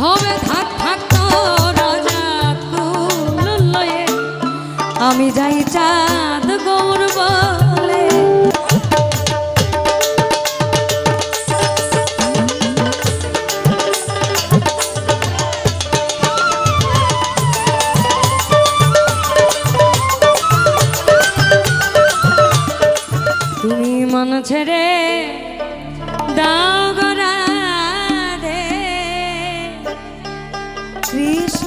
ভবে থাক থাক লয়ে। আমি যাই চাঁদ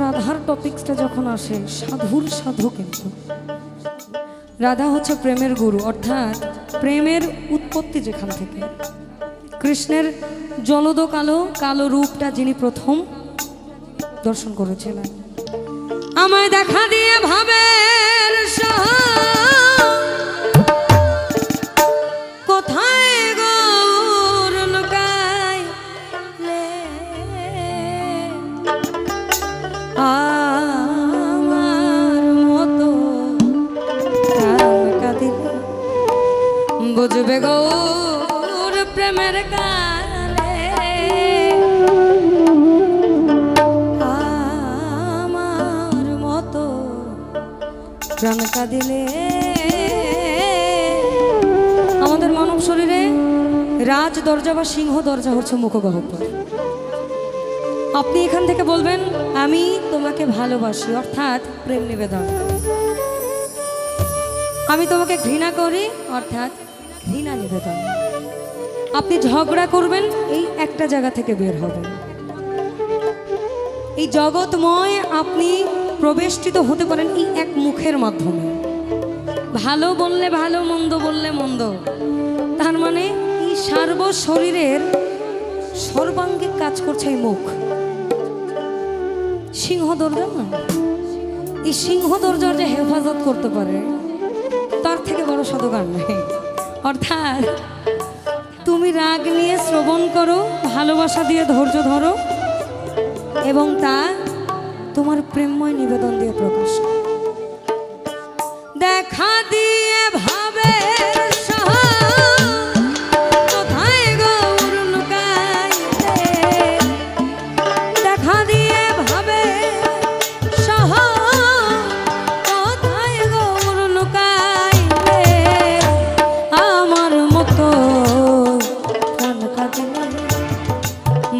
রাধার টপিক্সটা যখন আসে, সাধুর সাধু কিন্তু। রাধা হচ্ছে প্রেমের গুরু, অর্থাৎ প্রেমের উৎপত্তি যেখান থেকে। কৃষ্ণের জলদ কালো কালো রূপটা যিনি প্রথম দর্শন করেছিলেন। আমায় দেখা দিয়ে ভাবের শহর বুঝবে গৌর প্রেমের কালে। আমার মতো প্রাণ কাঁদিলে আমাদের মানব শরীরে রাজ দরজা বা সিংহ দরজা হচ্ছে মুখগহ্বর। আপনি এখান থেকে বলবেন, আমি তোমাকে ভালোবাসি। অর্থাৎ প্রেম নিবেদন। আমি তোমাকে ঘৃণা করি, অর্থাৎ ঘৃণা নিবেদন। আপনি ঝগড়া করবেন, এই একটা জায়গা থেকে বের হবেন। এই জগৎময় আপনি প্রবেষ্টিত হতে পারেন এই এক মুখের মাধ্যমে। ভালো বললে ভালো, মন্দ বললে মন্দ। তার মানে এই সার্ব শরীরের সর্বাঙ্গিক কাজ করছে এই মুখ। সিংহ দরজা না? এই সিংহ দরজার যে হেফাজত করতে পারে, তার থেকে বড় সাধকার নেই? অর্থাৎ তুমি রাগ নিয়ে শ্রবণ করো, ভালোবাসা দিয়ে ধৈর্য ধরো এবং তা তোমার প্রেমময় নিবেদন দিয়ে প্রকাশ। দেখা দিয়ে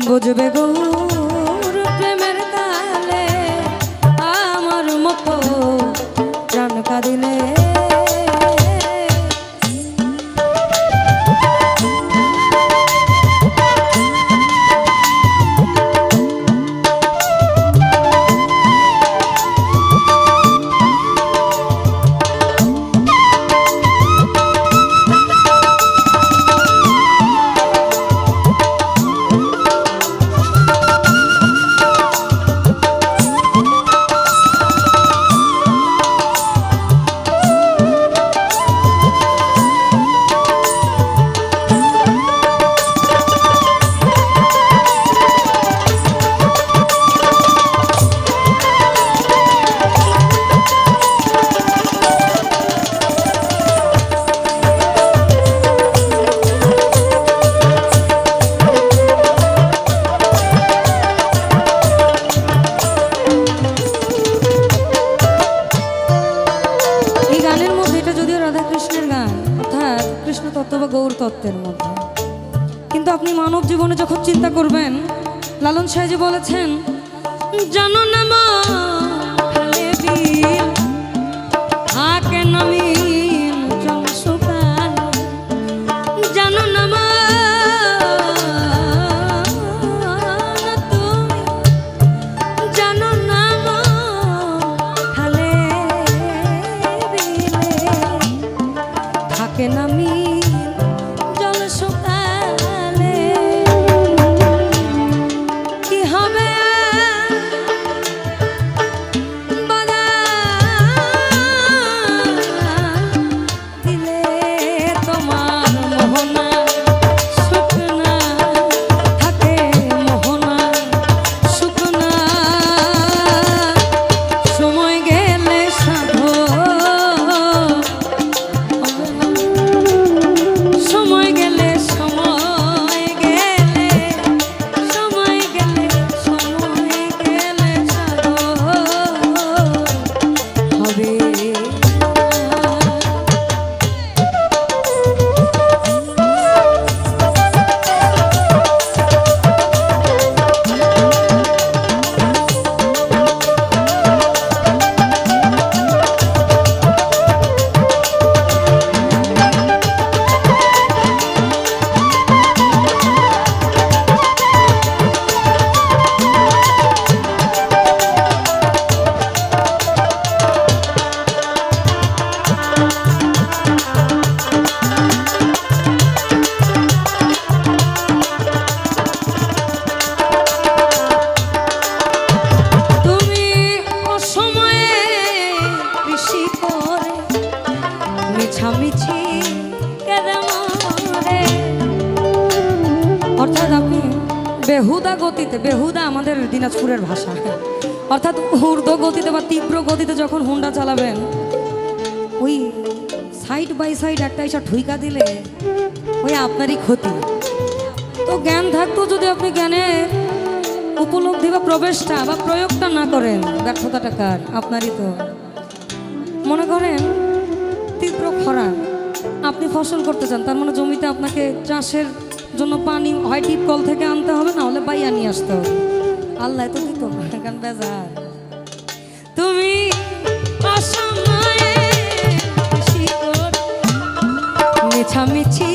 বুঝবে গৌর তত্ত্ব বা গৌর তত্ত্বের মধ্যে। কিন্তু আপনি মানব জীবনে যখন চিন্তা করবেন লালন সাহেজি বলেছেন জানো না মা কেন বিল, বেহুদা গতিতে, বেহুদা আমাদের দিনাজপুরের ভাষা। অর্থাৎ ঊর্ধ্ব গতিতে বা তীব্র গতিতে যখন হুন্ডা চালাবেন, ওই সাইড বাই সাইড একটা এসে ঠুইকা দিলে, ওই আপনারই ক্ষতি। তো জ্ঞান থাকতো যদি আপনি জ্ঞানের উপলব্ধি বা প্রবেশটা বা প্রয়োগটা না করেন, ব্যর্থতাটা কার? আপনারই তো। মনে করেন, তীব্র খরা, আপনি ফসল করতে চান, তার মানে জমিতে আপনাকে চাষের জন্য পানি হয় টিপ কল থেকে আনতে হবে, না হলে বাইয়া নিয়ে আসতে হবে। আল্লাহ তো দিত বেজার। তুমি মিছামিছি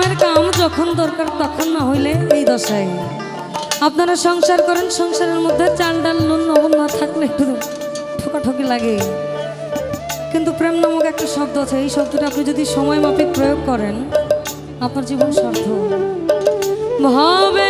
কামের কাম যখন দরকার তখন না হইলে এই দশায়। আপনারা সংসার করেন, সংসারের মধ্যে চাল ডাল নুন লবণ না থাকলে একটু ঠোকাঠকি লাগে। কিন্তু প্রেম নামক একটা শব্দ আছে, এই শব্দটা আপনি যদি সময় মাফিক প্রয়োগ করেন, আপনার জীবন সার্থক। ভাবে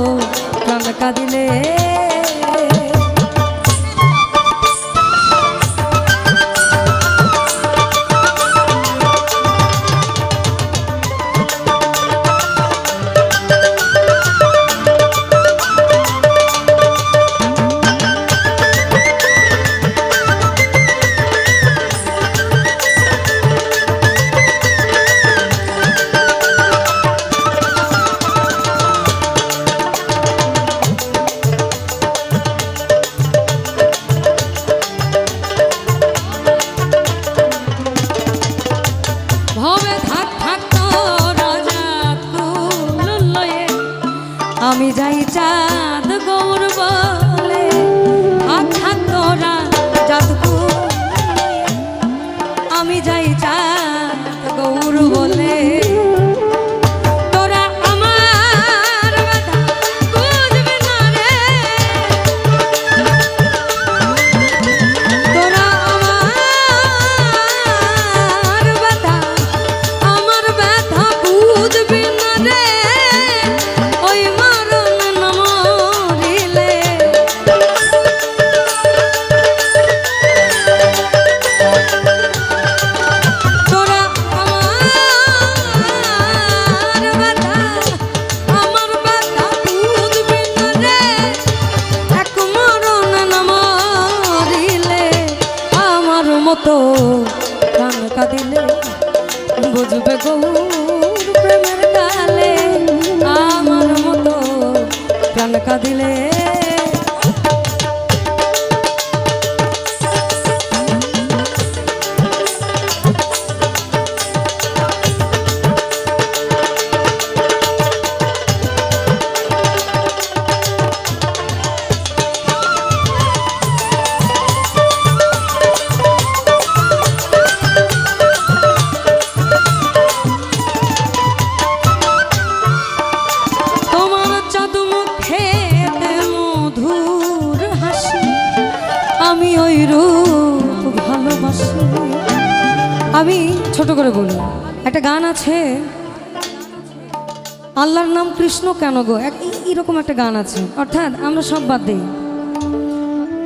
কেন গো? এইরকম একটা গান আছে। অর্থাৎ আমরা সব বাদ দিই।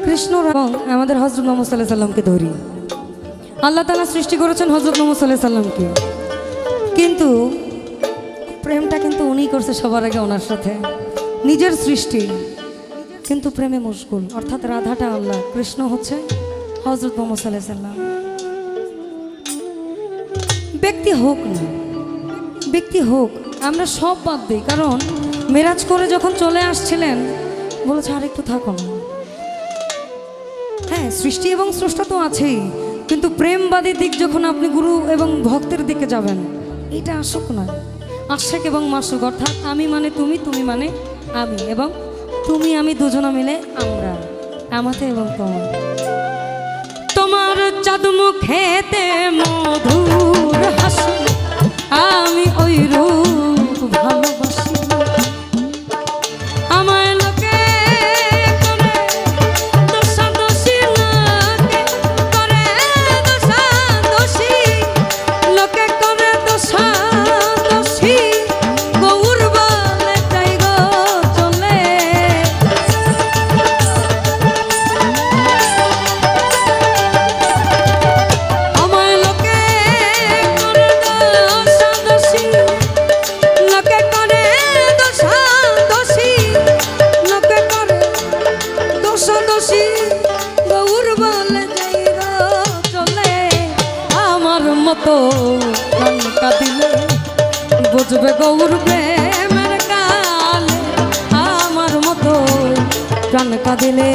কৃষ্ণ এবং আমাদের হজরত মোহাম্মদ সাল্লাহ সাল্লামকে ধরি। আল্লাহ তালা সৃষ্টি করেছেন হজরত মোহাম্মদ সাল্লাহ সাল্লামকে। কিন্তু প্রেমটা কিন্তু উনিই করছে সবার আগে ওনার সাথে। নিজের সৃষ্টি। কিন্তু প্রেমে মুশকুল। অর্থাৎ রাধাটা আল্লাহ, কৃষ্ণ হচ্ছে হজরত মোহাম্মদ সাল্লাহ সাল্লাম। ব্যক্তি হোক না। ব্যক্তি হোক আমরা সব বাদ দিই, কারণ মেরাজ করে যখন চলে আসছিলেন বলেছে আর একটু থাকো হ্যাঁ সৃষ্টি এবং স্রষ্টা তো আছেই, কিন্তু প্রেমবাদী দিক যখন আপনি গুরু এবং ভক্তের দিকে যাবেন, এটা আসুক না। আশেক এবং মাসুক, অর্থাৎ আমি মানে তুমি তুমি মানে আমি, এবং তুমি, আমি দুজনে মিলে আমরা, আমাতে এবং তোমার তোমার চাঁদ মুখেতে মধুর হাসি, আমি ওই রূপ ভালোবাসি বুঝবে গৌর প্রেমের কাল। আমার মতো প্রাণ কাঁদিলে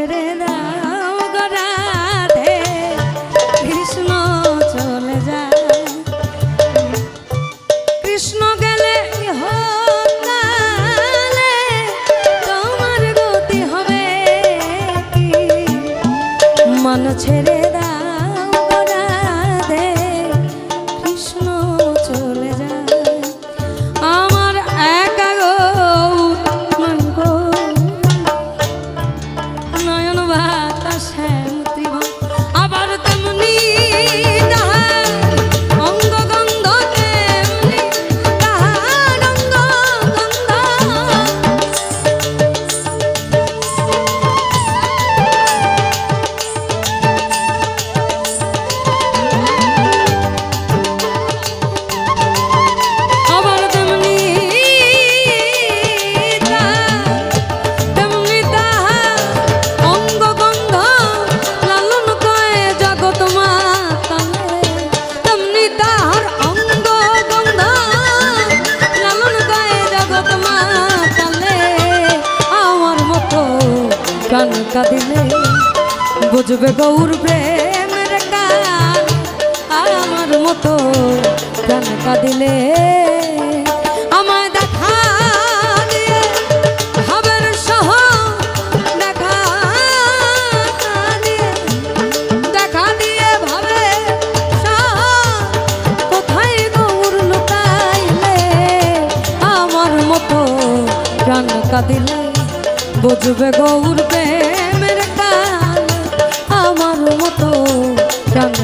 ছেড়ে দাও গো কাঁদিলে বুঝবে গৌর প্রেমের গান আমার মতো প্রাণ কাঁদিলে দেখা দিয়ে ভাবের